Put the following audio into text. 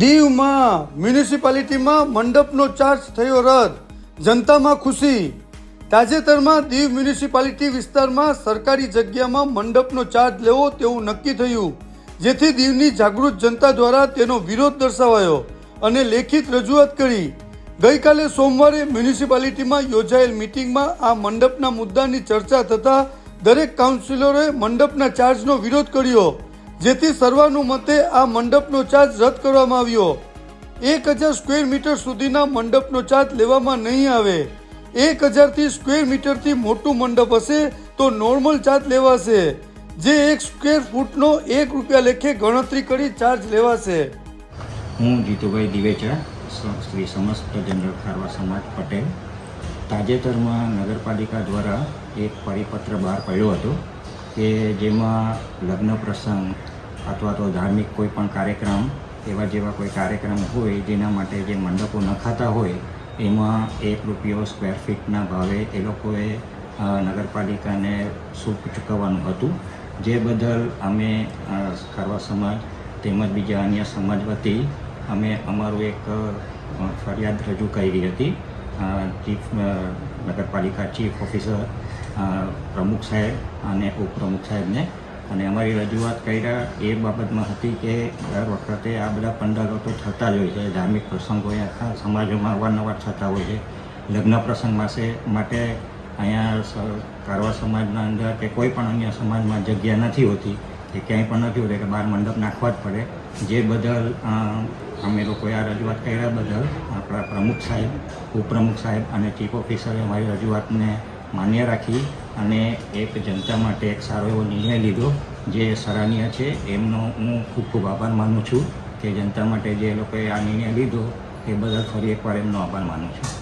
દીવમાં, મ્યુનિસિપાલિટીમાં મંડપનો ચાર્જ થયો રદ. જનતામાં ખુશી. તાજેતરમાં દીવ મ્યુનિસિપાલિટી વિસ્તારમાં સરકારી જગ્યામાં મંડપનો ચાર્જ લેવો તેવું નક્કી થયું, જેથી દીવની જાગૃત જનતા દ્વારા તેનો વિરોધ દર્શાવાયો અને લેખિત રજૂઆત કરી. ગઈકાલે સોમવારે મ્યુનિસિપાલિટીમાં યોજાયેલ મિટિંગમાં આ મંડપના મુદ્દાની ચર્ચા થતાં દરેક કાઉન્સિલરોએ મંડપના ચાર્જનો વિરોધ કર્યો. જેથી સર્વાનુમતે આ મંડપનો ચાર્જ રદ કરવામાં આવ્યો. એક હજાર સ્ક્વેર મીટર સુધીના મંડપનો ચાર્જ લેવામાં નહીં આવે. એક હજારથી સ્ક્વેર મીટરથી મોટું મંડપ હશે તો નોર્મલ ચાર્જ લેવાશે. જે એક સ્ક્વેર ફૂટનો એક રૂપિયા લેખે ગણતરી કરી ચાર્જ લેવાશે. હું જીતુભાઈ દિવેચા શ્રી સમસ્ત જનરલ ખારવા સમાજ પટેલ. તાજેતરમાં નગરપાલિકા દ્વારા એક પરિપત્ર બહાર પડ્યો હતો. કે જેમાં લગ્ન પ્રસંગ અથવા તો ધાર્મિક કોઈ પણ કાર્યક્રમ, એવા જેવા કોઈ કાર્યક્રમ હોય જેના માટે જે મંડપો નખાતા હોય, એમાં એક રૂપિયો સ્ક્વેર ફીટના ભાવે એ લોકોએ નગરપાલિકાને શુલ્ક ચૂકવવાનું હતું. જે બદલ અમે ખારવા સમાજ તેમજ બીજા અન્ય સમાજ વતી અમે અમારું એક ફરિયાદ રજૂ કરી હતી. ચીફ નગરપાલિકા ચીફ ઓફિસર પ્રમુખ સાહેબ અને ઉપપ્રમુખ સાહેબને. અને અમારી રજૂઆત કર્યા એ બાબતમાં હતી કે દર વખતે આ બધા પંડાલો તો થતા જ હોય છે. ધાર્મિક પ્રસંગો આખા સમાજોમાં અવારનવાર થતા હોય છે. લગ્ન પ્રસંગ માટે અહીંયા કારવા સમાજના અંદર કે કોઈ પણ અન્ય સમાજમાં જગ્યા નથી હોતી, કે ક્યાંય પણ નથી હોતી કે બહાર મંડપ નાખવા જ પડે. જે બદલ અમે લોકોએ આ રજૂઆત કર્યા બદલ આપણા પ્રમુખ સાહેબ, ઉપપ્રમુખ સાહેબ અને ચીફ ઓફિસરે અમારી રજૂઆતને માન્ય રાખી અને એક જનતા માટે એક સારો એવો નિર્ણય લીધો, જે સરાહનીય છે. એમનો હું ખૂબ ખૂબ આભાર માનું છું કે જનતા માટે જે લોકોએ આ નિર્ણય લીધો, એ બદલ ફરી એકવાર એમનો આભાર માનું છું.